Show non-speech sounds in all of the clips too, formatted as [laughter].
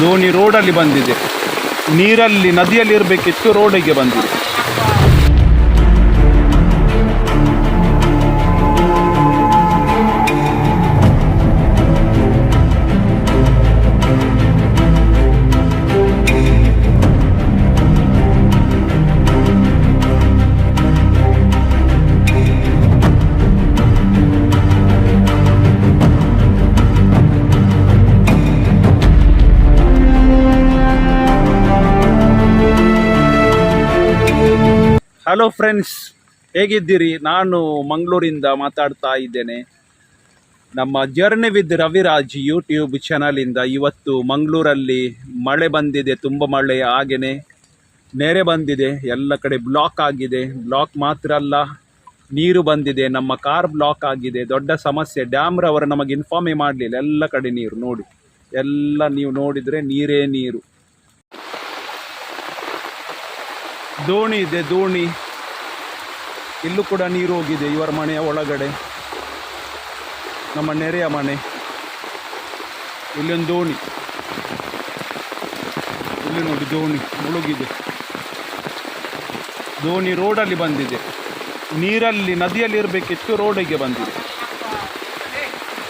ದೋಣಿ ರೋಡಲ್ಲಿ ಬಂದಿದೆ. ನೀರಲ್ಲಿ ನದಿಯಲ್ಲಿ ಇರಬೇಕಿತ್ತು ರೋಡಿಗೆ ಬಂದಿದೆ. ಹಲೋ ಫ್ರೆಂಡ್ಸ್ ಹೇಗಿದ್ದೀರಿ? ನಾನು ಮಂಗಳೂರಿಂದ ಮಾತಾಡ್ತಾ ಇದ್ದೇನೆ. ನಮ್ಮ ಜರ್ನಿ ವಿತ್ ರವಿರಾಜ್ ಯೂಟ್ಯೂಬ್ ಚಾನಲಿಂದ ಇವತ್ತು ಮಂಗಳೂರಲ್ಲಿ ಮಳೆ ಬಂದಿದೆ, ತುಂಬ ಮಳೆ ಹಾಗೆಯೇ ನೆರೆ ಬಂದಿದೆ, ಎಲ್ಲ ಕಡೆ ಬ್ಲಾಕ್ ಆಗಿದೆ. ಬ್ಲಾಕ್ ಮಾತ್ರ ಅಲ್ಲ, ನೀರು ಬಂದಿದೆ, ನಮ್ಮ ಕಾರ್ ಬ್ಲಾಕ್ ಆಗಿದೆ. ದೊಡ್ಡ ಸಮಸ್ಯೆ ಡ್ಯಾಮ್ರವರು ನಮಗೆ ಇನ್ಫಾರ್ಮೇ ಮಾಡಲಿಲ್ಲ, ಎಲ್ಲ ಕಡೆ ನೀರು ನೋಡಿ. ಎಲ್ಲ ನೀವು ನೋಡಿದರೆ ನೀರೇ ನೀರು. ದೋಣಿ ಇದೆ ದೋಣಿ. ಇಲ್ಲೂ ಕೂಡ ನೀರು ಹೋಗಿದೆ ಇವರ ಮನೆಯ ಒಳಗಡೆ. ನಮ್ಮ ನೆರೆಯ ಮನೆ. ಇಲ್ಲೊಂದು ದೋಣಿ. ಇಲ್ಲಿ ನೋಡಿ ದೋಣಿ ಮುಳುಗಿದೆ. ದೋಣಿ ರೋಡಲ್ಲಿ ಬಂದಿದೆ. ನೀರಲ್ಲಿ ನದಿಯಲ್ಲಿ ಇರಬೇಕಿತ್ತು ರೋಡಿಗೆ ಬಂದಿದೆ.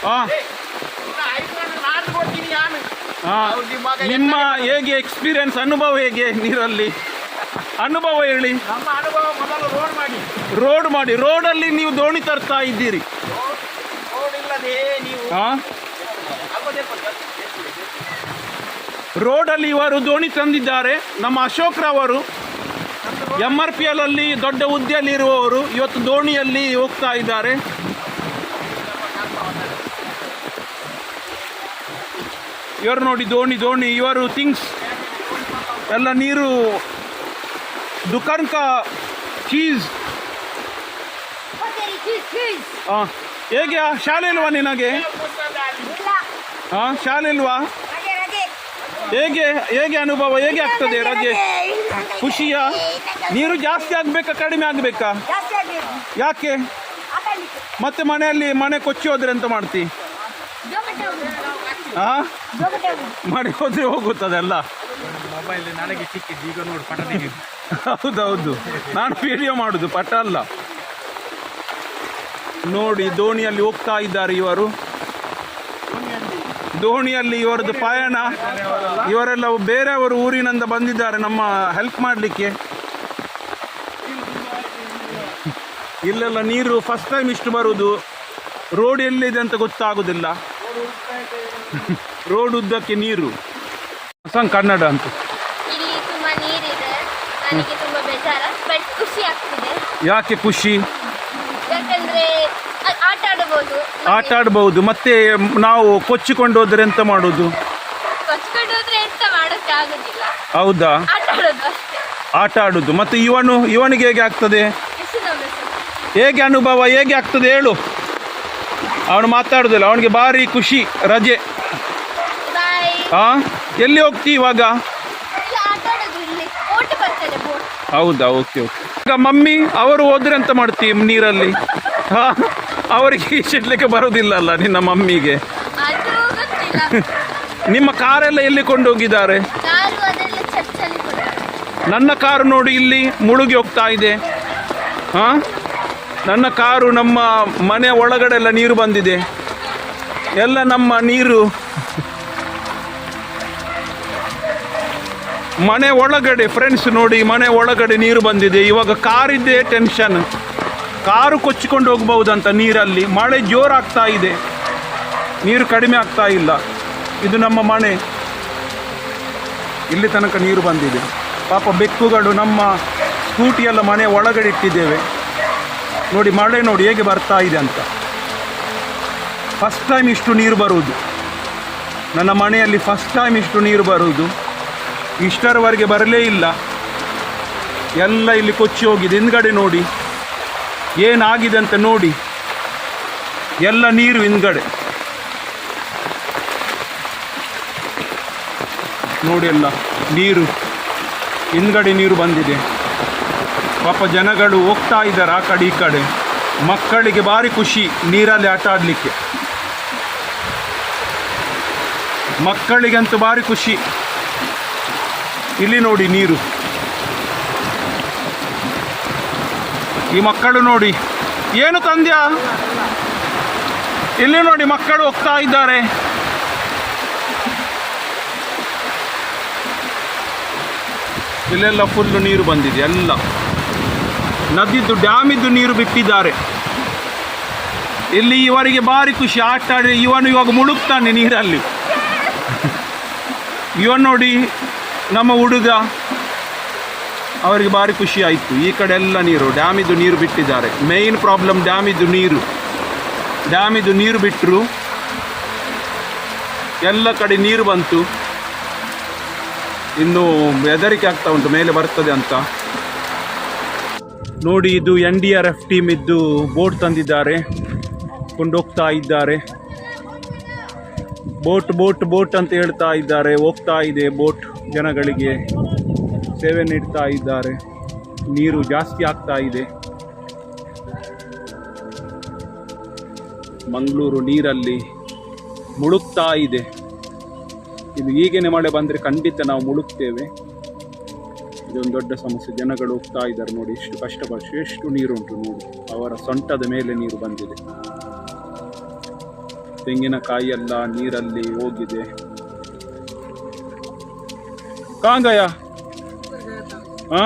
ಹಾಂ ನಿಮ್ಮ ಹೇಗೆ ಎಕ್ಸ್ಪೀರಿಯನ್ಸ್ ಅನುಭವ ಹೇಗೆ ನೀರಲ್ಲಿ? ಅನುಭವ ಹೇಳಿ. ನಮ್ಮ ಅನುಭವ ಮೊದಲು ರೋಡ್ ಮಾಡಿ. ರೋಡ್ ಮಾಡಿ. ರೋಡಲ್ಲಿ ನೀವು ದೋಣಿ ತರ್ತಾ ಇದ್ದೀರಿ. ರೋಡ್ ಇಲ್ಲದೆ ನೀವು ಹಾ ರೋಡಲ್ಲಿ ಇವರು ದೋಣಿ ತಂದಿದ್ದಾರೆ. ನಮ್ಮ ಅಶೋಕ್ ರವರು ಎಂ ಆರ್ ಪಿ ಎಲ್ ಅಲ್ಲಿ ದೊಡ್ಡ ಹುದ್ದೆಯಲ್ಲಿ ಇರುವವರು ಇವತ್ತು ದೋಣಿಯಲ್ಲಿ ಹೋಗ್ತಾ ಇದ್ದಾರೆ. ಇವರು ನೋಡಿ ದೋಣಿ ದೋಣಿ ಇವರು ಥಿಂಗ್ಸ್ ಎಲ್ಲ ನೀರು ದುಕಾನ್ का ಚೀಸ್ ಹಾಂ ಹೇಗೆ ಶಾಲೆ ಇಲ್ವಾ ನಿನಗೆ ಹಾ ಶಾಲೆ ಇಲ್ವಾ ಹೇಗೆ ಹೇಗೆ ಅನುಭವ ಹೇಗೆ ಆಗ್ತದೆ ರಜೆ ಖುಷಿಯಾ ನೀರು ಜಾಸ್ತಿ ಆಗ್ಬೇಕಾ ಕಡಿಮೆ ಆಗ್ಬೇಕಾ ಯಾಕೆ ಮತ್ತೆ ಮನೆಯಲ್ಲಿ ಮನೆ ಕೊಚ್ಚಿ ಹೋದ್ರೆ ಎಂತ ಮಾಡ್ತಿ ಹಾಂ ಮನೆ ಹೋದ್ರೆ ಹೋಗುತ್ತದೆಲ್ಲ ಮೊಬೈಲ್ ನನಗೆ ಸಿಕ್ಕಿದ್ದು. ಈಗ ನೋಡಿ ಪಟ ತೆಗೆದು ಹೌದೌದು. ನಾನು ವಿಡಿಯೋ ಮಾಡುದು ಪಟ ಅಲ್ಲ. ನೋಡಿ ದೋಣಿಯಲ್ಲಿ ಹೋಗ್ತಾ ಇದ್ದಾರೆ ಇವರು. ದೋಣಿಯಲ್ಲಿ ಇವರದ್ದು ಪಯಣ. ಇವರೆಲ್ಲ ಬೇರೆಯವರು ಊರಿನಿಂದ ಬಂದಿದ್ದಾರೆ ನಮ್ಮ ಹೆಲ್ಪ್ ಮಾಡಲಿಕ್ಕೆ. ಇಲ್ಲೆಲ್ಲ ನೀರು ಫಸ್ಟ್ ಟೈಮ್ ಇಷ್ಟು ಬರುವುದು ರೋಡ್ ಎಲ್ಲಿದೆ ಅಂತ ಗೊತ್ತಾಗುದಿಲ್ಲ. ರೋಡ್ ಉದ್ದಕ್ಕೆ ನೀರು. ಹೊಸ ಕನ್ನಡ ಅಂತ. ನನಗೆ ತುಂಬಾ ಬೇಜಾರ ಬಟ್ ಖುಷಿ ಆಗ್ತಿದೆ. ಯಾಕೆ ಖುಷಿ? ಯಾಕಂದ್ರೆ ಆಟ ಆಡಬಹುದು. ಆಟ ಆಡ್ಬಹುದು ಮತ್ತೆ ನಾವು ಕೊಚ್ಚಿಕೊಂಡು ಹೋದ್ರೆ ಎಂತ ಮಾಡೋದು? ಕೊಚ್ಕೊಂಡು ಹೋದ್ರೆ ಎಂತ ಮಾಡೋಕೆ ಆಗುದಿಲ್ಲ. ಹೌದಾ? ಆಟ ಆಡೋದು ಅಷ್ಟೇ. ಆಟ ಆಡುದು. ಮತ್ತೆ ಇವನು ಇವನಿಗೆ ಹೇಗೆ ಆಗ್ತದೆ? ಎಷ್ಟು ಹೇಗೆ ಅನುಭವ ಹೇಗೆ ಆಗ್ತದೆ ಹೇಳು. ಅವನು ಮಾತಾಡುದಿಲ್ಲ. ಅವನಿಗೆ ಭಾರಿ ಖುಷಿ ರಜೆ. ಬಾಯ್ ಆ? ಎಲ್ಲಿ ಹೋಗ್ತಿ ಇವಾಗ ಈಗ ಆಟ ಆಡೋದು ಇಲ್ಲಿ ಓಟ್ ಬರ್ತದೆ ಬೋಟ್ ಹೌದಾ ಓಕೆ ಓಕೆ ಈಗ ಮಮ್ಮಿ ಅವರು ಹೋದ್ರೆ ಅಂತ ಮಾಡ್ತೀವಿ ನೀರಲ್ಲಿ? ಹಾ ಅವರಿಗೆ ಈಜಿಡ್ಲಿಕ್ಕೆ ಬರೋದಿಲ್ಲ ಅಲ್ಲ ನಿನ್ನ ಮಮ್ಮಿಗೆ. ನಿಮ್ಮ ಕಾರೆಲ್ಲ ಎಲ್ಲಿ ಕೊಂಡೋಗಿದ್ದಾರೆ? ನನ್ನ ಕಾರು ನೋಡಿ ಇಲ್ಲಿ ಮುಳುಗಿ ಹೋಗ್ತಾ ಇದೆ. ಹಾ? ನನ್ನ ಕಾರು ನಮ್ಮ ಮನೆ ಒಳಗಡೆ ಎಲ್ಲ ನೀರು ಬಂದಿದೆ. ಎಲ್ಲ ನಮ್ಮ ನೀರು ಮನೆ ಒಳಗಡೆ ಫ್ರೆಂಡ್ಸ್ ನೋಡಿ, ಮನೆ ಒಳಗಡೆ ನೀರು ಬಂದಿದೆ. ಇವಾಗ ಕಾರಿದ್ದೇ ಟೆನ್ಷನ್ ಕಾರು ಕೊಚ್ಚಿಕೊಂಡು ಹೋಗ್ಬಹುದಂತ ನೀರಲ್ಲಿ. ಮಳೆ ಜೋರಾಗ್ತಾ ಇದೆ. ನೀರು ಕಡಿಮೆ ಆಗ್ತಾ ಇಲ್ಲ. ಇದು ನಮ್ಮ ಮನೆ. ಇಲ್ಲಿ ತನಕ ನೀರು ಬಂದಿದೆ. ಪಾಪ ಬೆಕ್ಕುಗಳು ನಮ್ಮ ಸ್ಕೂಟಿಯೆಲ್ಲ ಮನೆ ಒಳಗಡೆ ಇಟ್ಟಿದ್ದೇವೆ. ನೋಡಿ, ಮಳೆ ನೋಡಿ ಹೇಗೆ ಬರ್ತಾ ಇದೆ ಅಂತ. ಫಸ್ಟ್ ಟೈಮ್ ಇಷ್ಟು ನೀರು ಬರುವುದು. ನನ್ನ ಮನೆಯಲ್ಲಿ ಫಸ್ಟ್ ಟೈಮ್ ಇಷ್ಟು ನೀರು ಬರುವುದು. ಇಷ್ಟರವರೆಗೆ ಬರಲೇ ಇಲ್ಲ. ಎಲ್ಲ ಇಲ್ಲಿ ಕೊಚ್ಚಿ ಹೋಗಿದೆ. ಹಿಂದ್ಗಡೆ ನೋಡಿ. ಏನಾಗಿದೆ ಅಂತ ನೋಡಿ. ಎಲ್ಲ ನೀರು ಹಿಂದ್ಗಡೆ. ನೋಡಿ ಎಲ್ಲ, ನೀರು. ಹಿಂದ್ಗಡೆ ನೀರು ಬಂದಿದೆ. ಪಾಪ ಜನಗಳು ಹೋಗ್ತಾ ಇದ್ದಾರೆ ಆ ಕಡೆ ಈ ಕಡೆ. ಮಕ್ಕಳಿಗೆ ಭಾರಿ ಖುಷಿ ನೀರಲ್ಲಿ ಆಟ ಆಡಲಿಕ್ಕೆ. ಮಕ್ಕಳಿಗಂತೂ ಭಾರಿ ಖುಷಿ. ಇಲ್ಲಿ ನೋಡಿ ನೀರು. ಈ ಮಕ್ಕಳು ನೋಡಿ, ಏನು ತಂದ್ಯಾ? ಇಲ್ಲಿ ನೋಡಿ ಮಕ್ಕಳು ಹೋಗ್ತಾ ಇದ್ದಾರೆ. ಇಲ್ಲೆಲ್ಲ ಫುಲ್ಲು ನೀರು ಬಂದಿದೆ, ಎಲ್ಲ. ನದಿದ್ದು, ಡ್ಯಾಮಿದ್ದು ನೀರು ಬಿಟ್ಟಿದ್ದಾರೆ. ಇಲ್ಲಿ ಇವರಿಗೆ ಭಾರಿ ಖುಷಿ, ಆಟ ಇವನು ಇವಾಗ ಮುಳುಗ್ತಾನೆ ನೀರಲ್ಲಿ. ಇವನು ನೋಡಿ ನಮ್ಮ ಹುಡುಗ, ಅವರಿಗೆ ಭಾರಿ ಖುಷಿ ಆಯಿತು. ಈ ಕಡೆ ಎಲ್ಲ ನೀರು ಡ್ಯಾಮಿದು ನೀರು ಬಿಟ್ಟಿದ್ದಾರೆ. ಮೇಯ್ನ್ ಪ್ರಾಬ್ಲಮ್ ಡ್ಯಾಮಿದು ನೀರು. ಡ್ಯಾಮಿದು ನೀರು ಬಿಟ್ಟರು ಎಲ್ಲ ಕಡೆ ನೀರು ಬಂತು. ಇನ್ನು ಬೆದರಿಕೆ ಆಗ್ತಾ ಉಂಟು, ಮೇಲೆ ಬರ್ತದೆ ಅಂತ. ನೋಡಿ, ಇದು N D R F team ಇದ್ದು ಬೋಟ್ ತಂದಿದ್ದಾರೆ. ಕೊಂಡೋಗ್ತಾ ಇದ್ದಾರೆ. ಬೋಟ್ ಬೋಟ್ ಬೋಟ್ ಅಂತ ಹೇಳ್ತಾ ಇದ್ದಾರೆ. ಹೋಗ್ತಾ ಇದೆ ಬೋಟ್ ಜನಗಳಿಗೆ. ಸೇವೆ ನೀಡ್ತಾ ಇದ್ದಾರೆ. ನೀರು ಜಾಸ್ತಿ ಆಗ್ತಾ ಇದೆ. ಮಂಗಳೂರು ನೀರಲ್ಲಿ ಮುಳುಗ್ತಾ ಇದೆ. ಇದು ಈಗೇನೆ ಮಳೆ ಬಂದರೆ ಖಂಡಿತ ನಾವು ಮುಳುಗ್ತೇವೆ. ಇದೊಂದು ದೊಡ್ಡ ಸಮಸ್ಯೆ. ಜನಗಳು ಹೋಗ್ತಾ ಇದ್ದಾರೆ ನೋಡಿ, ಎಷ್ಟು ಕಷ್ಟಪಟ್ಟು, ಎಷ್ಟು ನೀರುಂಟು ನೋಡಿ. ಅವರ ಸೊಂಟದ ಮೇಲೆ ನೀರು ಬಂದಿದೆ. ತೆಂಗಿನಕಾಯಿಯೆಲ್ಲ ನೀರಲ್ಲಿ ಹೋಗಿದೆ. ಕಾಂಗಯ್ಯ ಹಾ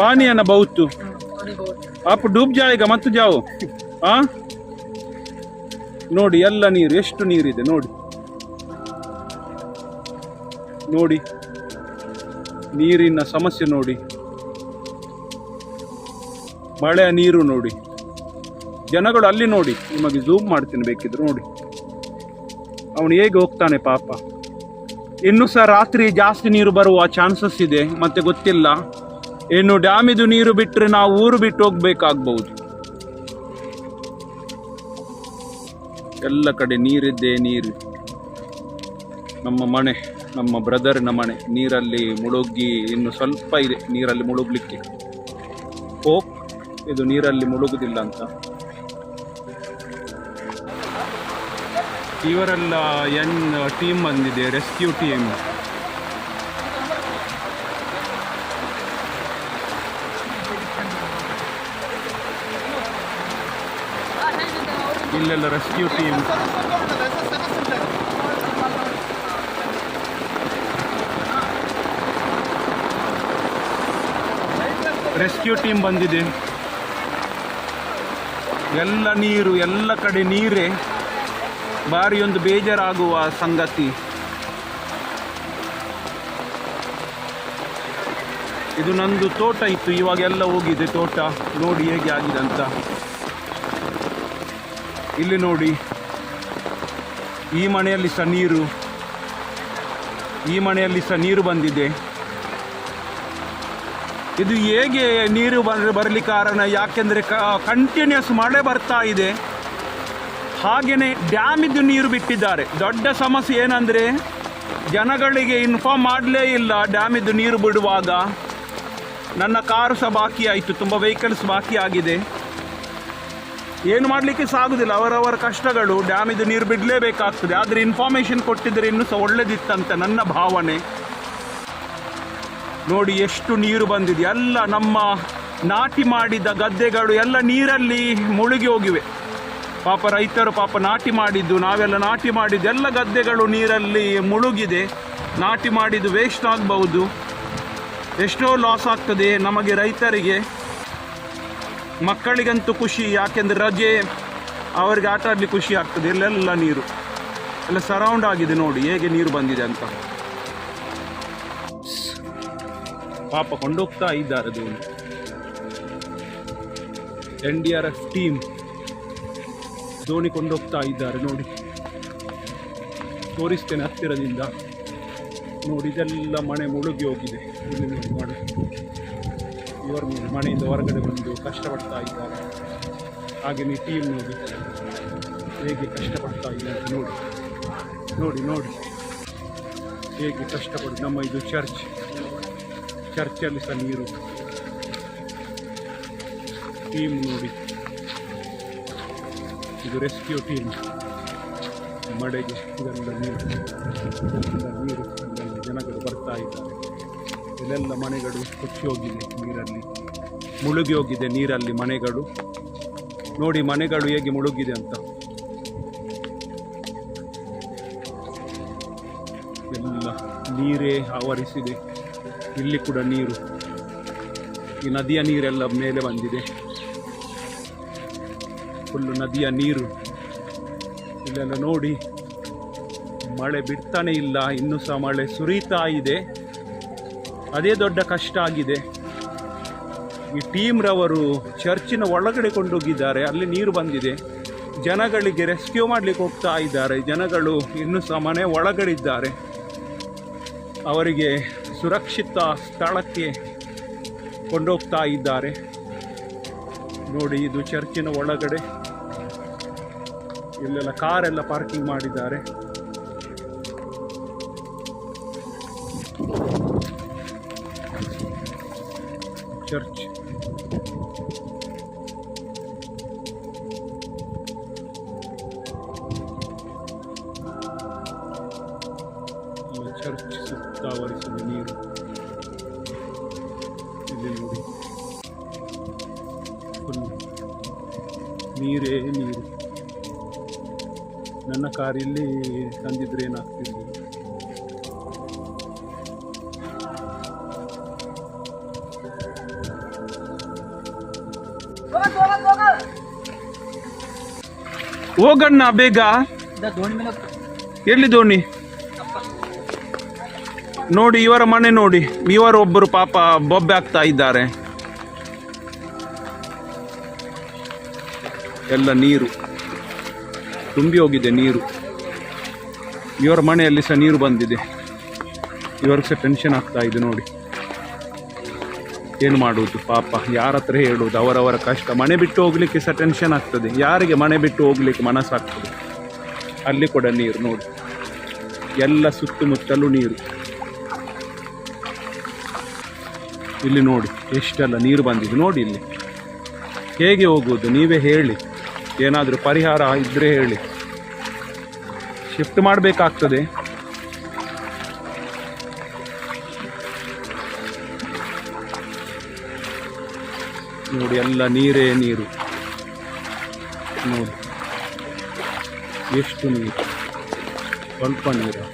ಪಾನಿಯನ್ನ ಬೌತು ಅಪ್ಪ ಡೂಬ್ ಜಾಯಿಗ ಮತ್ತು ಜಾವು. ಹಾ ನೋಡಿ, ಎಲ್ಲ ನೀರು, ಎಷ್ಟು ನೀರಿದೆ, ನೋಡಿ. ನೋಡಿ, ನೀರಿನ ಸಮಸ್ಯೆ ನೋಡಿ. ಮಳೆಯ ನೀರು ನೋಡಿ. ಜನಗಳು ಅಲ್ಲಿ ನೋಡಿ, ನಿಮಗೆ ಜೂಮ್ ಮಾಡ್ತೀನಿ ಬೇಕಿದ್ರು ನೋಡಿ. ಅವನು ಹೇಗೆ ಹೋಗ್ತಾನೆ ಪಾಪ. ಇನ್ನು ಸಹ ರಾತ್ರಿ ಜಾಸ್ತಿ ನೀರು ಬರುವ ಚಾನ್ಸಸ್ ಇದೆ, ಮತ್ತೆ ಗೊತ್ತಿಲ್ಲ. ಇನ್ನು ಡ್ಯಾಮಿದು ನೀರು ಬಿಟ್ಟರೆ ನಾವು ಊರು ಬಿಟ್ಟು ಹೋಗ್ಬೇಕಾಗ್ಬಹುದು. ಎಲ್ಲ ಕಡೆ ನೀರಿದ್ದೇ ನೀರು. ನಮ್ಮ ಮನೆ, ನಮ್ಮ ಬ್ರದರ್ನ ಮನೆ, ನೀರಲ್ಲಿ ಮುಳುಗಿ ಇನ್ನು ಸ್ವಲ್ಪ ಇದೆ, ನೀರಲ್ಲಿ ಮುಳುಗ್ಲಿಕ್ಕೆ. ಹೋಪ್ ಇದು ನೀರಲ್ಲಿ ಮುಳುಗುದಿಲ್ಲ ಅಂತ. ಇವರೆಲ್ಲ ಎನ್ ಟೀಮ್ ಬಂದಿದೆ ರೆಸ್ಕ್ಯೂ ಟೀಮ್ ಇಲ್ಲೆಲ್ಲ ರೆಸ್ಕ್ಯೂ ಟೀಮ್ ರೆಸ್ಕ್ಯೂ ಟೀಮ್ ಬಂದಿದೆ. ಎಲ್ಲ ನೀರು, ಎಲ್ಲ ಕಡೆ ನೀರೇ. ಭಾರಿ ಒಂದು ಬೇಜಾರಾಗುವ ಸಂಗತಿ. ಇದು ನಂದು ತೋಟ ಇತ್ತು ಇವಾಗ ಎಲ್ಲ ಹೋಗಿದೆ ತೋಟ. ನೋಡಿ ಹೇಗೆ ಆಗಿದೆ ಅಂತ. ಇಲ್ಲಿ ನೋಡಿ, ಈ ಮನೆಯಲ್ಲಿ ಸಹ ನೀರು, ಈ ಮನೆಯಲ್ಲಿ ಸಹ ನೀರು ಬಂದಿದೆ. ಇದು ಹೇಗೆ ನೀರು ಬರ ಬರಲಿಕ್ಕೆ ಕಾರಣ? ಯಾಕೆಂದರೆ ಕಂಟಿನ್ಯೂಸ್ ಮಳೆ ಬರ್ತಾ ಇದೆ. ಹಾಗೆಯೇ ಡ್ಯಾಮಿದ್ದು ನೀರು ಬಿಟ್ಟಿದ್ದಾರೆ. ದೊಡ್ಡ ಸಮಸ್ಯೆ ಏನಂದರೆ, ಜನಗಳಿಗೆ ಇನ್ಫಾರ್ಮ್ ಮಾಡಲೇ ಇಲ್ಲ ಡ್ಯಾಮಿದ್ದು ನೀರು ಬಿಡುವಾಗ. ನನ್ನ ಕಾರು ಸಹ ಬಾಕಿ ಆಯಿತು, ತುಂಬ ವೆಹಿಕಲ್ಸ್ ಬಾಕಿ ಆಗಿದೆ. ಏನು ಮಾಡಲಿಕ್ಕೆ ಸಾಗುದಿಲ್ಲ ಅವರವರ ಕಷ್ಟಗಳು ಡ್ಯಾಮಿದು ನೀರು ಬಿಡಲೇಬೇಕಾಗ್ತದೆ. ಆದರೆ ಇನ್ಫಾರ್ಮೇಷನ್ ಕೊಟ್ಟಿದ್ದರೆ ಇನ್ನೂ ಸಹ ಒಳ್ಳೆದಿತ್ತಂತ ನನ್ನ ಭಾವನೆ. ನೋಡಿ ಎಷ್ಟು ನೀರು ಬಂದಿದೆ. ಎಲ್ಲ ನಮ್ಮ ನಾಟಿ ಮಾಡಿದ ಗದ್ದೆಗಳು, ಎಲ್ಲ ನೀರಲ್ಲಿ ಮುಳುಗಿ ಹೋಗಿವೆ. ಪಾಪ ರೈತರು ಪಾಪ ನಾಟಿ ಮಾಡಿದ್ದು, ನಾವೆಲ್ಲ ನಾಟಿ ಮಾಡಿದ್ದು, ಎಲ್ಲ ಗದ್ದೆಗಳು ನೀರಲ್ಲಿ ಮುಳುಗಿದೆ. ನಾಟಿ ಮಾಡಿದ್ದು ವೇಸ್ಟ್ ಆಗಬಹುದು. ಎಷ್ಟೋ ಲಾಸ್ ಆಗ್ತದೆ ನಮಗೆ ರೈತರಿಗೆ. ಮಕ್ಕಳಿಗಂತೂ ಖುಷಿ, ಯಾಕೆಂದರೆ ರಜೆ, ಅವರಿಗೆ ಆಟ ಆಡಲಿ ಖುಷಿ ಆಗ್ತದೆ. ಎಲ್ಲೆಲ್ಲ ನೀರು. ಎಲ್ಲ ಸರೌಂಡ್ ಆಗಿದೆ ನೋಡಿ, ಹೇಗೆ ನೀರು ಬಂದಿದೆ ಅಂತ. ಪಾಪ ಕೊಂಡೋಗ್ತಾ ಇದ್ದಾರೆ N D R F team ದೋಣಿ ಕೊಂಡೋಗ್ತಾ ಇದ್ದಾರೆ ನೋಡಿ. ತೋರಿಸ್ತೇನೆ ಹತ್ತಿರದಿಂದ. ನೋಡಿ, ಇದೆಲ್ಲ ಮನೆ ಮುಳುಗಿ ಹೋಗಿದೆ. ಇಲ್ಲಿ ನೋಡಿ, ಮಾಡಿ. ಇವರು ಮನೆಯಿಂದ ಹೊರಗಡೆ ಬಂದು ಕಷ್ಟಪಡ್ತಾ ಇದ್ದಾರೆ. ಹಾಗೆ ಈ ಟೀಮ್ ನೋಡಿ ಹೇಗೆ ಕಷ್ಟಪಡ್ತಾ ಇದ್ದಾರೆ ನೋಡಿ. ನೋಡಿ ನೋಡಿ. ಹೇಗೆ ಕಷ್ಟಪಡಿ, ನಮ್ಮ ಇದು ಚರ್ಚ್. ಚರ್ಚಲ್ಲಿ ಸಹ ನೀರು. ಟೀಮ್ ನೋಡಿ. ಇದು ರೆಸ್ಕ್ಯೂ ಟೀಮ್ ಮಡೆಗೆ ಇದರಿಂದ ನೀರು ನೀರು ಇದೆಲ್ಲ ಜನಗಳು ಬರ್ತಾ ಇದ್ದಾರೆ. ಇಲ್ಲೆಲ್ಲ ಮನೆಗಳು ಕೊಚ್ಚಿ ಹೋಗಿದೆ ನೀರಲ್ಲಿ. ಮುಳುಗಿ ಹೋಗಿದೆ ನೀರಲ್ಲಿ ಮನೆಗಳು. ನೋಡಿ ಮನೆಗಳು ಹೇಗೆ ಮುಳುಗಿದೆ ಅಂತ. ಎಲ್ಲ ನೀರೇ ಆವರಿಸಿದೆ. ಇಲ್ಲಿ ಕೂಡ ನೀರು. ಈ ನದಿಯ ನೀರೆಲ್ಲ ಮೇಲೆ ಬಂದಿದೆ. ಫುಲ್ಲು ನದಿಯ ನೀರು. ಇಲ್ಲೆಲ್ಲ ನೋಡಿ, ಮಳೆ ಬಿಡ್ತಾನೆ ಇಲ್ಲ, ಇನ್ನೂ ಸಹ ಮಳೆ ಸುರಿತಾ ಇದೆ. ಅದೇ ದೊಡ್ಡ ಕಷ್ಟ ಆಗಿದೆ. ಈ ಟೀಮ್ರವರು ಚರ್ಚಿನ ಒಳಗಡೆ ಕೊಂಡೋಗಿದ್ದಾರೆ, ಅಲ್ಲಿ ನೀರು ಬಂದಿದೆ. ಜನಗಳಿಗೆ ರೆಸ್ಕ್ಯೂ ಮಾಡಲಿಕ್ಕೆ ಹೋಗ್ತಾ ಇದ್ದಾರೆ. ಜನಗಳು ಇನ್ನೂ ಸಹ ಮನೆ ಒಳಗಡೆ ಇದ್ದಾರೆ ಅವರಿಗೆ ಸುರಕ್ಷಿತ ಸ್ಥಳಕ್ಕೆ ಕೊಂಡೋಗ್ತಾ ಇದ್ದಾರೆ. ನೋಡಿ, ಇದು ಚರ್ಚಿನ ಒಳಗಡೆ. ಇಲ್ಲೆಲ್ಲ ಕಾರೆಲ್ಲ ಪಾರ್ಕಿಂಗ್ ಮಾಡಿದ್ದಾರೆ. ಚರ್ಚ್ ಈ ಚರ್ಚ್ ಸುತ್ತ ಆವರಿಸಿದ ನೀರು. ಇಲ್ಲಿ ನೋಡಿ. ಫುಲ್ ನೀರೇ ನೀರು. ನನ್ನ ಕಾರಿಲ್ಲಿ ತಂದಿದ್ರೆ ಏನಾಗ್ತಿದ್ರು ಹೋಗಣ್ಣ ಬೇಗ. ಎಲ್ಲಿ ದೋಣಿ. ನೋಡಿ, ಇವರ ಮನೆ ನೋಡಿ. ಇವರೊಬ್ಬರು ಪಾಪ ಬೊಬ್ಬೆ ಆಗ್ತಾ ಇದ್ದಾರೆ. ಎಲ್ಲ ನೀರು. ತುಂಬಿ ಹೋಗಿದೆ ನೀರು. ಇವರ ಮನೆಯಲ್ಲಿ ಸಹ ನೀರು ಬಂದಿದೆ. ಇವ್ರಿಗೆ ಸಹ ಟೆನ್ಷನ್ ಆಗ್ತಾ ಇದೆ ನೋಡಿ. ಏನು ಮಾಡುವುದು? ಪಾಪ ಯಾರ ಹತ್ರ ಹೇಳುವುದು? ಅವರವರ ಕಷ್ಟ. ಮನೆ ಬಿಟ್ಟು ಹೋಗ್ಲಿಕ್ಕೆ ಸಹ ಟೆನ್ಷನ್ ಆಗ್ತದೆ. ಯಾರಿಗೆ ಮನೆ ಬಿಟ್ಟು ಹೋಗ್ಲಿಕ್ಕೆ ಮನಸ್ಸಾಗ್ತದೆ? ಅಲ್ಲಿ ಕೂಡ ನೀರು ನೋಡಿ. ಎಲ್ಲ ಸುತ್ತಮುತ್ತಲೂ ನೀರು. ಇಲ್ಲಿ ನೋಡಿ, ಎಷ್ಟೆಲ್ಲ ನೀರು ಬಂದಿದೆ. ನೋಡಿ ಇಲ್ಲಿ. ಹೇಗೆ ಹೋಗುವುದು? ನೀವೇ ಹೇಳಿ. ಏನಾದರೂ ಪರಿಹಾರ ಇದ್ರೆ ಹೇಳಿ. ಶಿಫ್ಟ್ ಮಾಡಬೇಕಾಗ್ತದೆ. ನೋಡಿ, ಎಲ್ಲ ನೀರೇ ನೀರು. ನೋಡಿ. ಎಷ್ಟು ನೀರು? ಸ್ವಲ್ಪ ನೀರು.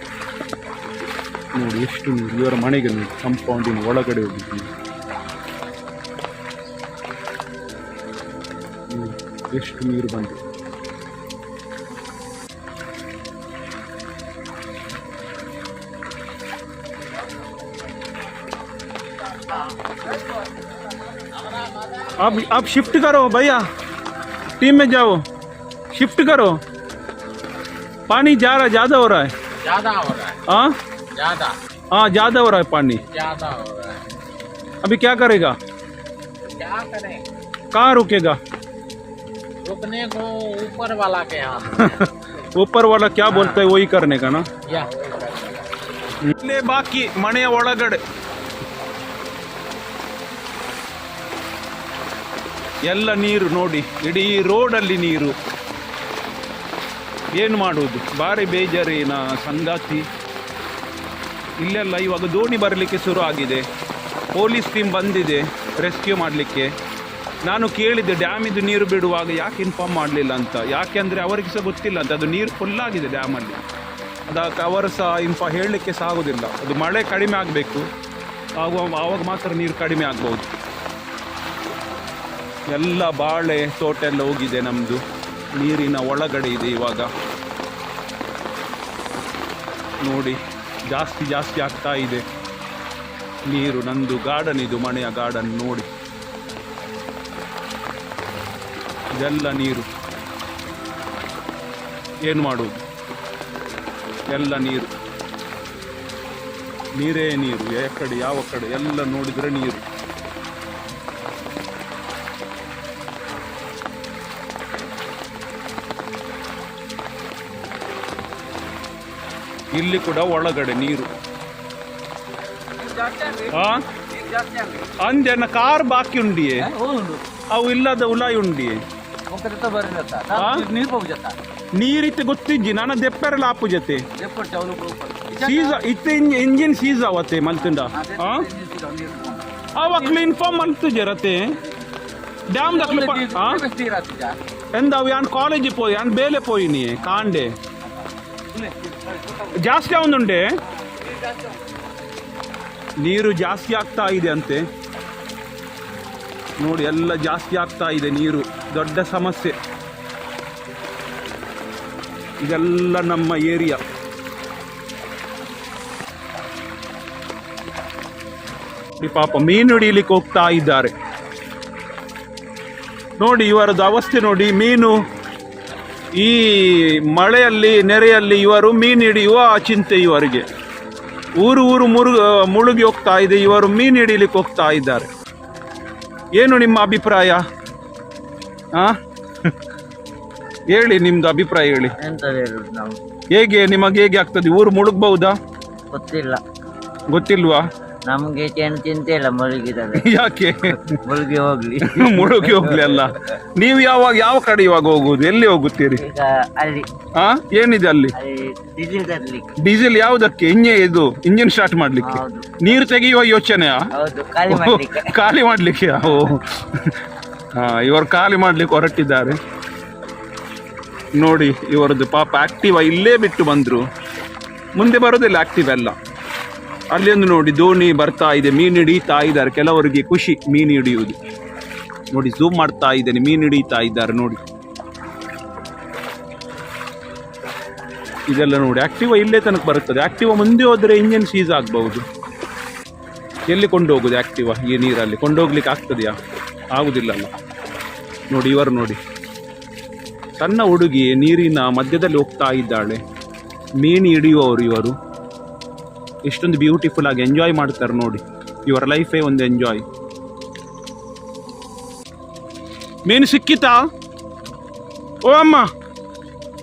ನೋಡಿ, ಎಷ್ಟು ನೀರು? ಇವರ ಮನೆಗೆ ನೀರು ಕಂಪೌಂಡಿನ ಒಳಗಡೆ ಹೋಗಿದ್ದೀವಿ ಎಷ್ಟು ನೀರು ಬಂದಿದೆ आप आप शिफ्ट करो भैया टीम में जाओ शिफ्ट करो पानी जा रहा ज़्यादा हो रहा है ज्यादा हो रहा है हाँ ज्यादा हाँ ज़्यादा हो रहा है पानी ज्यादा हो रहा है अभी क्या करेगा क्या करें कहाँ रुकेगा रुकने को ऊपर वाला के हाथ [laughs] ऊपर वाला क्या बोलता है वही करने का ना या ಇಲ್ಲೇ ಬಾಕಿ ಮನೆಯ ಒಳಗಡೆ ಎಲ್ಲ ನೀರು ನೋಡಿ ಇಡೀ ರೋಡಲ್ಲಿ ನೀರು ಏನು ಮಾಡುವುದು ಭಾರಿ ಬೇಜಾರಿನ ಸಂಗಾತಿ ಇಲ್ಲೆಲ್ಲ ಇವಾಗ ದೋಣಿ ಬರಲಿಕ್ಕೆ ಶುರು ಆಗಿದೆ ಪೊಲೀಸ್ ಟೀಮ್ ಬಂದಿದೆ ರೆಸ್ಕ್ಯೂ ಮಾಡಲಿಕ್ಕೆ ನಾನು ಕೇಳಿದ್ದೆ ಡ್ಯಾಮಿದು ನೀರು ಬಿಡುವಾಗ ಯಾಕೆ ಇನ್ಫಾರ್ಮ್ ಮಾಡಲಿಲ್ಲ ಅಂತ? ಯಾಕೆ ಅಂದರೆ ಅವರಿಗೆ ಸಹ ಗೊತ್ತಿಲ್ಲ ಅಂತ. ಅದು ನೀರು ಫುಲ್ಲಾಗಿದೆ ಡ್ಯಾಮಲ್ಲಿ ಅದಕ್ಕೆ ಅವರು ಸಹ ಇನ್ಫಾ ಹೇಳಲಿಕ್ಕೆ ಸಹ ಆಗೋದಿಲ್ಲ. ಅದು ಮಳೆ ಕಡಿಮೆ ಆಗಬೇಕು. ಆಗುವ ಆವಾಗ ಮಾತ್ರ ನೀರು ಕಡಿಮೆ ಆಗ್ಬೋದು. ಎಲ್ಲ ಬಾಳೆ ತೋಟ ಎಲ್ಲ ಹೋಗಿದೆ ನಮ್ಮದು ನೀರಿನ ಒಳಗಡೆ ಇದೆ ಇವಾಗ. ನೋಡಿ, ಜಾಸ್ತಿ ಜಾಸ್ತಿ ಆಗ್ತಾ ಇದೆ. ನೀರು, ನಂದು ಗಾರ್ಡನ್ ಇದು, ಮನೆಯ ಗಾರ್ಡನ್ ನೋಡಿ. ಇದೆಲ್ಲ ನೀರು. ಏನು ಮಾಡುವುದು ಎಲ್ಲ ನೀರು. ನೀರೇ ನೀರು. ಯಾವ ಕಡೆ ಯಾವ ಕಡೆ, ಎಲ್ಲ ನೋಡಿದ್ರೆ ನೀರು. ಇಲ್ಲಿ ಕೂಡ ಒಳಗಡೆ ನೀರು. ಅಂದೆ ಅಂಜನ ಕಾರ್ ಬಾಕಿ ಉಂಡಿಯೇ? ಅವು ಇಲ್ಲದ ಉಲಾಯಿ ಉಂಡಿಯೇ? ನೀರಿತ್ತು ಗೊತ್ತಿಜ್ಜಿ ನಾನು ದೆಪ್ಪೆರಲ್ಲ ಆಪು ಜೊತೆ. ಸೀಸ ಇತ್ತೆ ಇಂಜಿನ್ ಸೀಸ್ ಆವತ್ತೆ ಮಲ್ತುಂಡ. ಆ? ಅವಾಗ್ಲು ಇನ್ಫಾರ್ಮ್ ಮಲ್ತುಜೆ ರತೆ ಡ್ಯಾಮ್ ದಕ್ಲು ಎಂದ ಅವು ಯಾನ್ ಕಾಲೇಜ್ ಪೋಯಿ ಯಾನ್ ಬೇಲೆ ಪೋಯಿನಿ ಕಾಂಡೆ. ಜಾಸ್ತಿ ಅವನುಂಡೆ? ನೀರು ಜಾಸ್ತಿ ಆಗ್ತಾ ಇದೆ ಅಂತೆ. ನೋಡಿ, ಎಲ್ಲ ಜಾಸ್ತಿ ಆಗ್ತಾ ಇದೆ ನೀರು. ದೊಡ್ಡ ಸಮಸ್ಯೆ. ಇದೆಲ್ಲ ನಮ್ಮ ಏರಿಯಾ. ಪಾಪ ಮೀನು ಹಿಡಿಯಲಿಕ್ಕೆ ಹೋಗ್ತಾ ಇದ್ದಾರೆ. ನೋಡಿ, ಇವರದ್ದು ಅವಸ್ಥೆ ನೋಡಿ, ಮೀನು. ಈ ಮಳೆಯಲ್ಲಿ, ನೆರೆಯಲ್ಲಿ ಇವರು ಮೀನು ಹಿಡಿಯುವ ಚಿಂತೆ ಇವರಿಗೆ. ಊರು ಊರು ಮುರುಗ, ಮುಳುಗಿ ಹೋಗ್ತಾ ಇದೆ, ಇವರು ಮೀನು ಹಿಡಿಯಲಿಕ್ಕೆ ಹೋಗ್ತಾ ಇದ್ದಾರೆ. ಏನು ನಿಮ್ಮ ಅಭಿಪ್ರಾಯ? ಹಾಂ [laughs] ಹೇಳಿ ನಿಮ್ದು ಅಭಿಪ್ರಾಯ ಹೇಳಿ. ಹೇಳುದು ನಾವು? ಹೇಗೆ ನಿಮಗೆ ಹೇಗೆ ಆಗ್ತದೆ? ಊರು ಮುಳುಗ್ಬಹುದಾ? ಗೊತ್ತಿಲ್ಲ. ಗೊತ್ತಿಲ್ವಾ? ನಮ್ಗೆ ಏನು ಚಿಂತೆ ಇಲ್ಲ ಮುಳುಗಿದ್ರೆ [laughs] ಯಾಕೆ? ಮುಳುಗಿ ಹೋಗ್ಲಿ. [laughs] ಮುಳುಗಿ ಹೋಗ್ಲಿ ಅಲ್ಲ. ನೀವು ಯಾವಾಗ ಯಾವ ಕಡೆ ಇವಾಗ ಹೋಗುದು ಎಲ್ಲಿ ಹೋಗುತ್ತೀರಿ? ಈಗ ಅಲ್ಲಿ. ಆ? ಏನಿದೆ ಅಲ್ಲಿ? ಅಲ್ಲಿ ಡೀಸೆಲ್ ತರ್ಲಿಕ್ಕೆ ಡೀಸೆಲ್ ಯಾವುದಕ್ಕೆ? ಇಂಜೆ ಇದು ಇಂಜಿನ್ ಸ್ಟಾರ್ಟ್ ಮಾಡ್ಲಿಕ್ಕೆ. ಹೌದು. ನೀರು ತೆಗೆಯುವ ಯೋಚನೆಯಾ? ಹೌದು ಖಾಲಿ ಮಾಡ್ಲಿಕ್ಕೆ. ಖಾಲಿ ಮಾಡ್ಲಿಕ್ಕೆ ಓ. ಹಾ ಇವರು ಖಾಲಿ ಮಾಡ್ಲಿಕ್ಕೆ ಹೊರಟಿದ್ದಾರೆ. ನೋಡಿ ಇವರದ್ದು ಪಾಪ ಆಕ್ಟಿವ ಇಲ್ಲೇ ಬಿಟ್ಟು ಬಂದ್ರು. ಮುಂದೆ ಬರೋದಿಲ್ಲ ಆಕ್ಟಿವ್ ಎಲ್ಲ. ಅಲ್ಲಿ ಒಂದು ನೋಡಿ ದೋಣಿ ಬರ್ತಾ ಇದೆ, ಮೀನು ಹಿಡಿತಾ ಇದ್ದಾರೆ. ಕೆಲವರಿಗೆ ಖುಷಿ ಮೀನು ಹಿಡಿಯುವುದು. ನೋಡಿ ಝೂಮ್ ಮಾಡ್ತಾ ಇದ್ದೇನೆ, ಮೀನು ಹಿಡಿತಾ ಇದ್ದಾರೆ, ನೋಡಿ. ಇದೆಲ್ಲ ನೋಡಿ ಆಕ್ಟಿವ ಇಲ್ಲೇ ತನಕ ಬರುತ್ತದೆ. ಆಕ್ಟಿವ ಮುಂದೆ ಹೋದರೆ ಇಂಜಿನ್ ಸೀಸ್ ಆಗಬಹುದು. ಎಲ್ಲಿ ಕೊಂಡು ಹೋಗುದು ಆಕ್ಟಿವ ಈ ನೀರಲ್ಲಿ. ಕೊಂಡೋಗ್ಲಿಕ್ಕೆ ಆಗ್ತದೆಯಾ? ಆಗುದಿಲ್ಲಲ್ಲ. ನೋಡಿ, ಇವರು ನೋಡಿ. ಸಣ್ಣ ಹುಡುಗಿ ನೀರಿನ ಮಧ್ಯದಲ್ಲಿ ಹೋಗ್ತಾ ಇದ್ದಾಳೆ. ಮೀನು ಹಿಡಿಯುವವರು ಇವರು. ಎಷ್ಟೊಂದು ಬ್ಯೂಟಿಫುಲ್ ಆಗಿ ಎಂಜಾಯ್ ಮಾಡ್ತಾರೆ ನೋಡಿ. ಇವರ ಲೈಫೇ ಒಂದು ಎಂಜಾಯ್ ಮೀನು ಸಿಕ್ಕಿತಾ? ಓ ಅಮ್ಮ,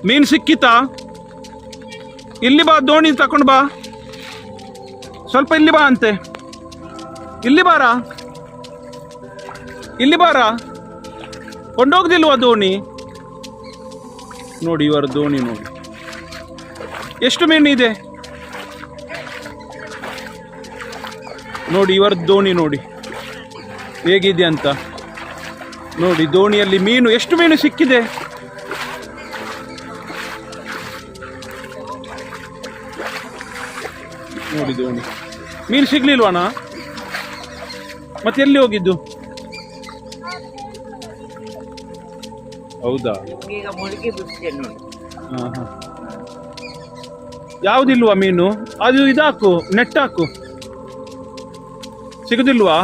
ಮೀನು ಸಿಕ್ಕಿತಾ? ಇಲ್ಲಿ ಬಾ, ದೋಣಿ ತಕೊಂಡು ಬಾ. ಸ್ವಲ್ಪ ಇಲ್ಲಿ ಬಾ ಅಂತೆ. ಇಲ್ಲಿ ಬಾರ? ಇಲ್ಲಿ ಬಾರ? ಕೊಂಡೋಗ್ದಿಲ್ವಾ ದೋಣಿ? ನೋಡಿ, ಇವರ ದೋಣಿ ನೋಡಿ. ಎಷ್ಟು ಮೀನು ಇದೆ ನೋಡಿ ಇವರ ದೋಣಿ ನೋಡಿ. ಹೇಗಿದೆ ಅಂತ. ನೋಡಿ ದೋಣಿಯಲ್ಲಿ ಮೀನು ಎಷ್ಟು ಮೀನು ಸಿಕ್ಕಿದೆ? ನೋಡಿ ದೋಣಿ. ಮೀನು ಸಿಗ್ಲಿಲ್ವಾಣ ಮತ್ತೆ ಎಲ್ಲಿ ಹೋಗಿದ್ದು? ಹೌದಾ. ಯಾವುದಿಲ್ವಾ ಮೀನು? ಅದು ಇದಾಕು ನೆಟ್ ಹಾಕು ಸಿಗುದಿಲ್ವಾ?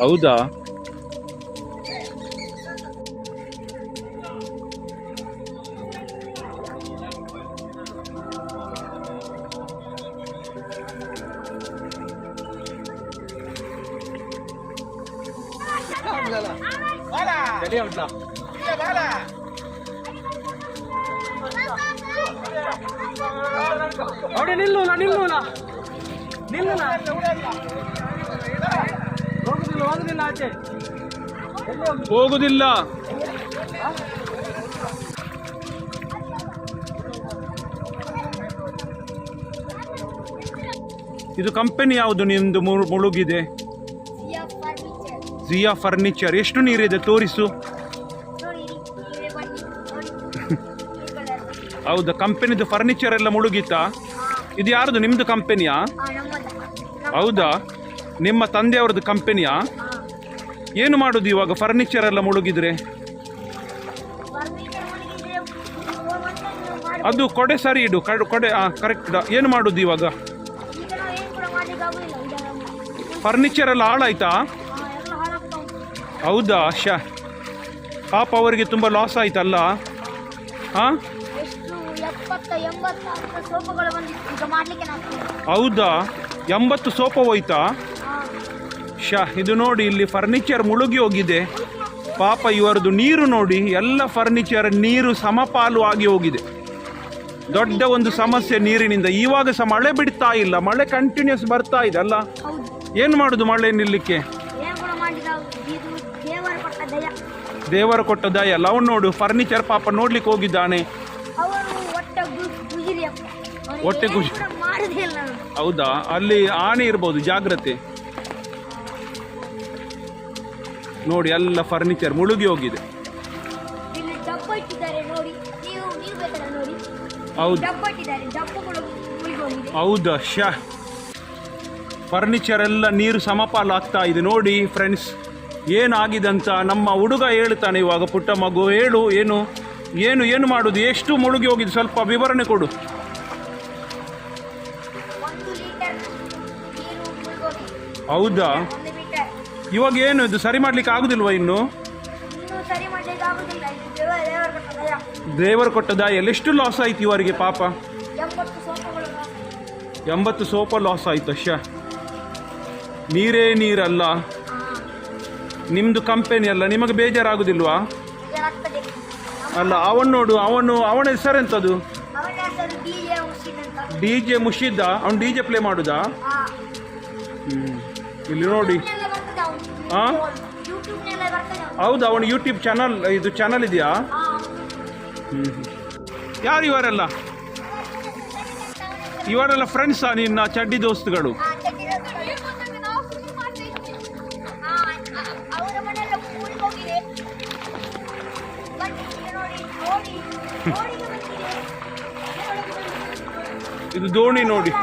ಹೌದಾ? ಇದು ಕಂಪನಿ ಯಾವುದು ನಿಮ್ದು ಮುಳು- ಮುಳುಗಿದೆ? ಜಿಯೋ ಫರ್ನಿಚರ್ ಎಷ್ಟು ನೀರಿದೆ ತೋರಿಸು? [laughs] ಹೌದಾ ಕಂಪನಿದು ಫರ್ನಿಚರ್ ಎಲ್ಲ ಮುಳುಗಿತಾ? ಇದು ಯಾರ್ದು ನಿಮ್ದು ಕಂಪನಿಯಾ ನಮ್ಮದ. ಹೌದಾ? ನಿಮ್ಮ ತಂದೆಯವ್ರದ್ದು ಕಂಪನಿಯಾ ಏನು ಮಾಡುದು ಇವಾಗ ಫರ್ನಿಚರ್ ಎಲ್ಲ ಮುಳುಗಿದ್ರೆ? ಅದು ಕೊಡೆ ಸರಿ ಇಡು. ಕಡ್- ಕೊಡೆ ಕರೆಕ್ಟ್ ಏನು ಮಾಡೋದು ಇವಾಗ? ಫರ್ನಿಚರ್ ಎಲ್ಲ ಹಾಳಾಯ್ತಾ? ಹೌದಾ? ಶ. ಪಾಪ ಅವರಿಗೆ ತುಂಬ ಲಾಸ್ ಆಯ್ತಲ್ಲ? ಹಾಂ? ಹೌದಾ? ಎಂಬತ್ತು ಸೋಪ ಹೋಯ್ತಾ? ಶ ಇದು ನೋಡಿ ಇಲ್ಲಿ ಫರ್ನಿಚರ್ ಮುಳುಗಿ ಹೋಗಿದೆ. ಪಾಪ ಇವರದು ನೀರು ನೋಡಿ ಎಲ್ಲ ಫರ್ನಿಚರ್ ನೀರು ಸಮಪಾಲು ಆಗಿ ಹೋಗಿದೆ. ದೊಡ್ಡ ಒಂದು ಸಮಸ್ಯೆ ನೀರಿನಿಂದ. ಇವಾಗ ಸಹ ಮಳೆ ಬಿಡ್ತಾ ಇಲ್ಲ. ಮಳೆ ಕಂಟಿನ್ಯೂಸ್ ಬರ್ತಾ ಇದೆ ಅಲ್ಲ? ಏನು ಮಾಡುದು ಮಳೆ ನಿಲ್ಲಕ್ಕೆ? ದೇವರು ಕೊಟ್ಟ ದಯ. ಲವ್ ನೋಡು ಫರ್ನಿಚರ್ ಪಾಪ ನೋಡ್ಲಿಕ್ಕೆ ಹೋಗಿದ್ದಾನೆ. ಹೊಟ್ಟೆ ಖುಷಿ. ಹೌದಾ? ಅಲ್ಲಿ ಆನೆ ಇರ್ಬೋದು ಜಾಗ್ರತೆ. ನೋಡಿ ಎಲ್ಲ ಫರ್ನಿಚರ್ ಮುಳುಗಿ ಹೋಗಿದೆ. ಹೌದು. ಹೌದಾ? ಶಾ ಫರ್ನಿಚರ್ ಎಲ್ಲ ನೀರು ಸಮಪಾಲು ಆಗ್ತಾ ಇದೆ. ನೋಡಿ ಫ್ರೆಂಡ್ಸ್ ಏನಾಗಿದೆ ಅಂತ ನಮ್ಮ ಹುಡುಗ ಹೇಳ್ತಾನೆ ಇವಾಗ ಪುಟ್ಟ ಮಗು ಹೇಳು ಏನು ಏನು ಏನು ಮಾಡೋದು ಎಷ್ಟು ಮುಳುಗಿ ಹೋಗಿದ್ದು ಸ್ವಲ್ಪ ವಿವರಣೆ ಕೊಡು. ಹೌದಾ? ಇವಾಗ ಏನು ಇದು ಸರಿ ಮಾಡ್ಲಿಕ್ಕೆ ಆಗುದಿಲ್ವಾ ಇನ್ನು? ದೇವರ ಕೊಟ್ಟ ದಾಯಲ್ಲಿ ಎಷ್ಟು ಲಾಸ್ ಆಯ್ತು ಇವರಿಗೆ ಪಾಪ? ಎಂಬತ್ತು ಸೋಪ ಲಾಸ್ ಆಯ್ತು ಶಾ ನೀರೇ ನೀರಲ್ಲ. ನಿಮ್ದು ಕಂಪೆನಿ ಅಲ್ಲ ನಿಮಗೆ ಬೇಜಾರಾಗುದಿಲ್ವಾ? ಅಲ್ಲ ಅವನ್ ನೋಡು ಅವನು ಅವನ ಹೆಸರೆಂತದು ಡಿ ಜೆ ಮುಷಿದ್ದ ಅವನು ಡಿ ಜೆ ಪ್ಲೇ ಮಾಡುದಾ? ಇಲ್ಲಿ ನೋಡಿ. ಹಾಂ. ಹೌದು ಅವನು ಯೂಟ್ಯೂಬ್ ಚಾನಲ್ ಇದು ಚಾನಲ್ ಇದೆಯಾ? ಹ್ಞೂ ಯಾರು ಇವರೆಲ್ಲ? ಇವರೆಲ್ಲ ಫ್ರೆಂಡ್ಸಾ ನಿನ್ನ ಚಡ್ಡಿ ದೋಸ್ತುಗಳು? [laughs] ಇದು ದೋಣಿ ನೋಡಿ. [laughs]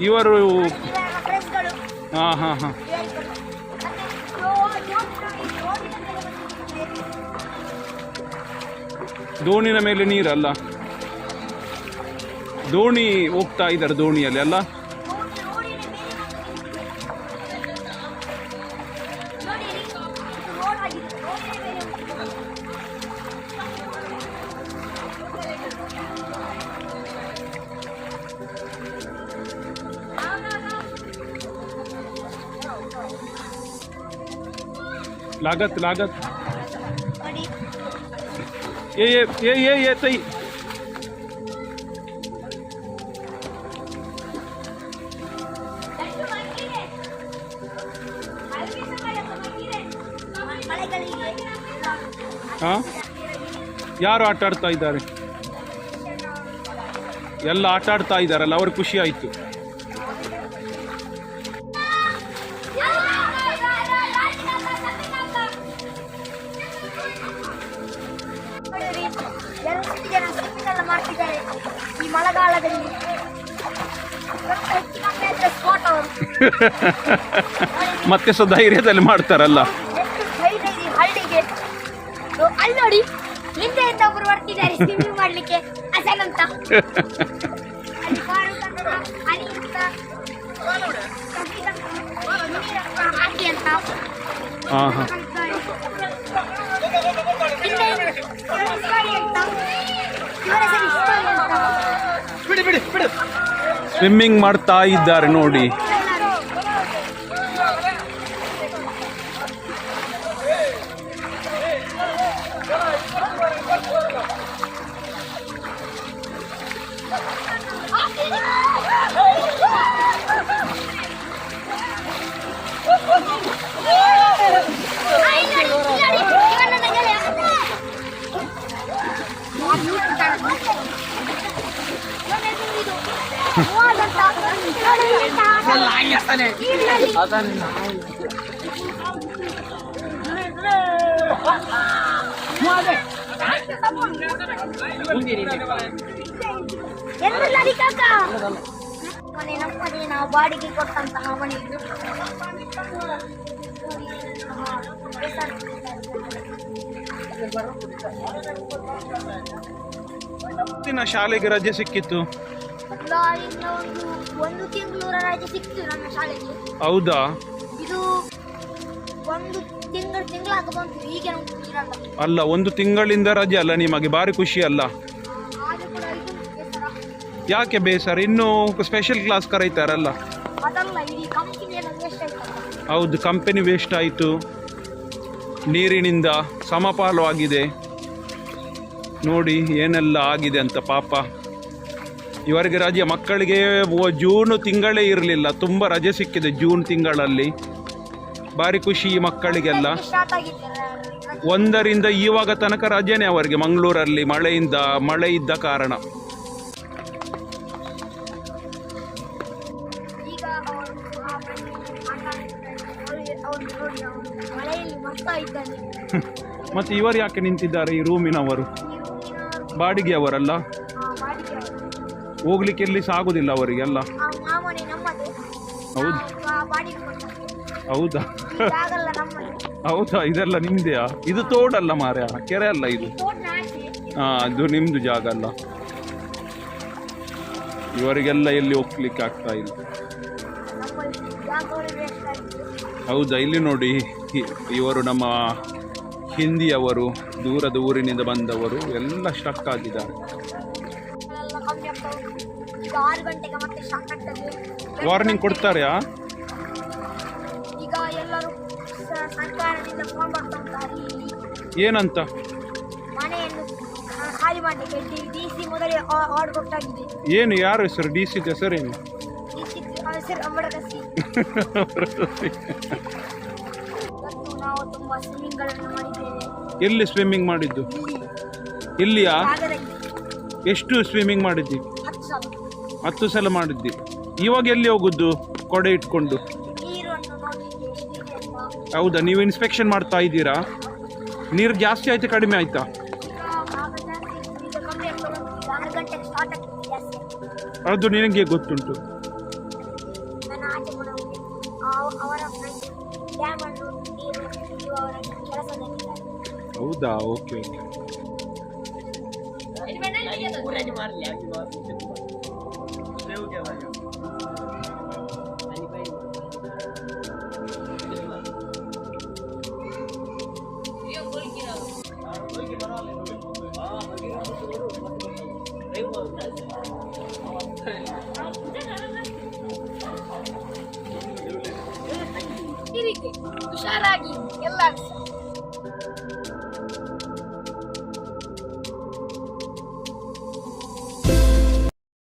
ಇವರು [laughs] ಹಾ ಹಾ ಹಾ. ದೋಣಿನ ಮೇಲೆ ನೀರಲ್ಲ ದೋಣಿ ಹೋಗ್ತಾ ಇದ್ದಾರೆ ದೋಣಿಯಲ್ಲಿ ಅಲ್ಲ ನೋಡಿ, ರೋಡಿನ ಮೇಲೆ ಬಂದಿದೆ. ನೋಡಿ ಇಲ್ಲಿ, ಇದು ರೋಡ್ ಆಗಿದೆ. ರೋಡಿನ ಮೇಲೆ ಬಂದಿದೆ. लागत लागत ನೋಡಿ ये ये ये ये ये तई ಹಾ ಯಾರು ಆಟ ಆಡ್ತಾ ಇದ್ದಾರೆ? ಎಲ್ಲ ಆಟ ಆಡ್ತಾ ಇದ್ದಾರಲ್ಲ ಅವ್ರಿಗೆ ಖುಷಿ ಆಯ್ತು. ಈ [laughs] ಮಳೆಗಾಲದಲ್ಲಿ. ಮತ್ತೆ ಸೊ ಧೈರ್ಯದಲ್ಲಿ ಮಾಡ್ತಾರಲ್ಲ. ಅಲ್ಲಿ ನೋಡಿ ಹಿಂದೆಯಿಂದ ಒಬ್ರು ಬರ್ತಿದ್ದಾರೆ ಸ್ವಿಮ್ಮಿಂಗ್ ಮಾಡ್ಲಿಕ್ಕೆ. ಅಸಲ್ ಅಂತ. ಅಲ್ಲಿ ಕಾರು ಕನ್ನಡ, ಅಲ್ಲಿ ಅಂತ ಕಬ್ಬಿಣ ಅಂತ, ಹಾಕಿ ಅಂತ ಹಾ ಹಾ ಹಿಂದೆ ಇಸ್ಮಾಯಿಲ್ ಅಂತ ಇವರ ಹೆಸರು ಇಸ್ಮಾಯಿಲ್ ಅಂತ ಸ್ವಿಮ್ಮಿಂಗ್ ಮಾಡ್ತಾ ಇದ್ದಾರೆ ನೋಡಿ. ಮನೆ ನಮ್ಮನೆ ನಾವು ಬಾಡಿಗೆ ಕೊಟ್ಟಂತಹ ಮನೆ ಇದು. ಶಾಲೆಗೆ ರಜೆ ಸಿಕ್ಕಿತ್ತು. ಇಲ್ಲ, ಒಂದು ಒಂದು ತಿಂಗಳು ರಜೆ ಸಿಕ್ತು ನಮ್ಮ ಶಾಲೆಗೆ. ಹೌದಾ? ಇದು ಒಂದು ತಿಂಗಳು ತಿಂಗಳಾಗ ಬಂತು ಈಗ ನಮ್ಗೆ ಇರಲ್ಲ ಅಲ್ಲ ಒಂದು ತಿಂಗಳಿಂದ ರಜೆ ಅಲ್ಲ ನಿಮಗೆ ಭಾರಿ ಖುಷಿ ಅಲ್ಲ? ಆದ್ರೂ ಕೂಡ ಇದು ಬೇಸರ. ಯಾಕೆ ಬೇಸರ್? ಇನ್ನೂ ಸ್ಪೆಷಲ್ ಕ್ಲಾಸ್ ಕರೀತಾರಲ್ಲ. ಅದಲ್ಲ ಇಡೀ ಕಂಪನಿ ಎಲ್ಲ ವೇಸ್ಟ್ ಆಯ್ತಲ್ಲ ಹೌದು ಕಂಪನಿ ವೇಸ್ಟ್ ಆಯಿತು. ನೀರಿನಿಂದ ಸಮಪಾಲು ಆಗಿದೆ ನೋಡಿ ಏನೆಲ್ಲ ಆಗಿದೆ ಅಂತ ಪಾಪ. ಇವರಿಗೆ ರಜೆ ಮಕ್ಕಳಿಗೆ ಜೂನ್ ತಿಂಗಳೇ ಇರಲಿಲ್ಲ. ತುಂಬ ರಜೆ ಸಿಕ್ಕಿದೆ ಜೂನ್ ತಿಂಗಳಲ್ಲಿ. ಭಾರಿ ಖುಷಿ ಈ ಮಕ್ಕಳಿಗೆಲ್ಲ. ಒಂದರಿಂದ ಇವಾಗ ತನಕ ರಜೆನೇ ಅವರಿಗೆ ಮಂಗಳೂರಲ್ಲಿ ಮಳೆಯಿಂದ ಮಳೆ ಇದ್ದ ಕಾರಣ. [laughs] ಮತ್ತೆ ಇವರು ಯಾಕೆ ನಿಂತಿದ್ದಾರೆ ಈ ರೂಮಿನವರು? ಬಾಡಿಗೆಯವರಲ್ಲ ಬಾಡಿಗೆ ಅವರು. ಹೋಗ್ಲಿಕ್ಕೆ ಎಲ್ಲಿ ಸಾಗುದಿಲ್ಲ ಅವರಿಗೆಲ್ಲ ಹೌದು. ಹೌದಾ? ಹೌದಾ? ಇದೆಲ್ಲ ನಿಮ್ದೆಯಾ? ಇದು ತೋಡಲ್ಲ ಮಾರ್ಯ ಕೆರೆ ಅಲ್ಲ ಇದು? ಹಾ ಅದು ನಿಮ್ದು ಜಾಗ ಅಲ್ಲ. ಇವರಿಗೆಲ್ಲ ಎಲ್ಲಿ ಹೋಗ್ಲಿಕ್ಕೆ ಆಗ್ತಾ ಇಲ್ಲ? ಹೌದಾ? ಇಲ್ಲಿ ನೋಡಿ ಇವರು ನಮ್ಮ ಹಿಂದಿಯವರು ದೂರದ ಊರಿನಿಂದ ಬಂದವರು ಎಲ್ಲ ಸ್ಟಕ್ ಆಗಿದ್ದಾರೆ. ಈಗ ಆರು ಗಂಟೆಗೆ ಮತ್ತೆ ಸ್ಟಾರ್ಟ್ ಆಗ್ತದೆ. ವಾರ್ನಿಂಗ್ ಕೊಡ್ತಾರೆಯಾ? ಈಗ ಎಲ್ಲರೂ ಸ- ಸರ್ಕಾರದಿಂದ ಫೋನ್ ಏನಂತ? ಮನೆಯನ್ನು ಖಾಲಿ ಮಾಡಲಿಕ್ಕೆ ಡಿ ಸಿ ಮೊದಲೇ ಆರ್ಡರ್ ಕೊಟ್ಟಾಗಿದೆ. ಏನು ಯಾರು ಹೆಸರು? ಡಿ ಸಿ ಹೆಸರೇನು? ಡಿ ಸಿ ಹೆಸರು ಏನು ಇವತ್ತು ನಾವು ತುಂಬಾ ಸ್ವಿಮ್ಮಿಂಗ್ಗಳನ್ನು ಮಾಡಿದ್ದೇವೆ. ಎಲ್ಲಿ ಸ್ವಿಮ್ಮಿಂಗ್ ಮಾಡಿದ್ದು? ಇಲ್ಲಿ. ಎಷ್ಟು ಸ್ವಿಮ್ಮಿಂಗ್ ಮಾಡಿದ್ದಿ ಹತ್ತು ಸಲ ಮಾಡಿದ್ದಿ. ಇವಾಗ ಎಲ್ಲಿ ಹೋಗುದು? ಕೊಡೆ ಇಟ್ಕೊಂಡು. ಹೌದಾ? ನೀವು ಇನ್ಸ್ಪೆಕ್ಷನ್ ಮಾಡ್ತಾ ಇದ್ದೀರಾ? ನೀರು ಜಾಸ್ತಿ ಆಯ್ತು ಕಡಿಮೆ ಆಯ್ತಾ? ಅದು ನಿನಗೆ ಗೊತ್ತುಂಟು. ಹೌದಾ? ಓಕೆ ಕಮ್ಮಿ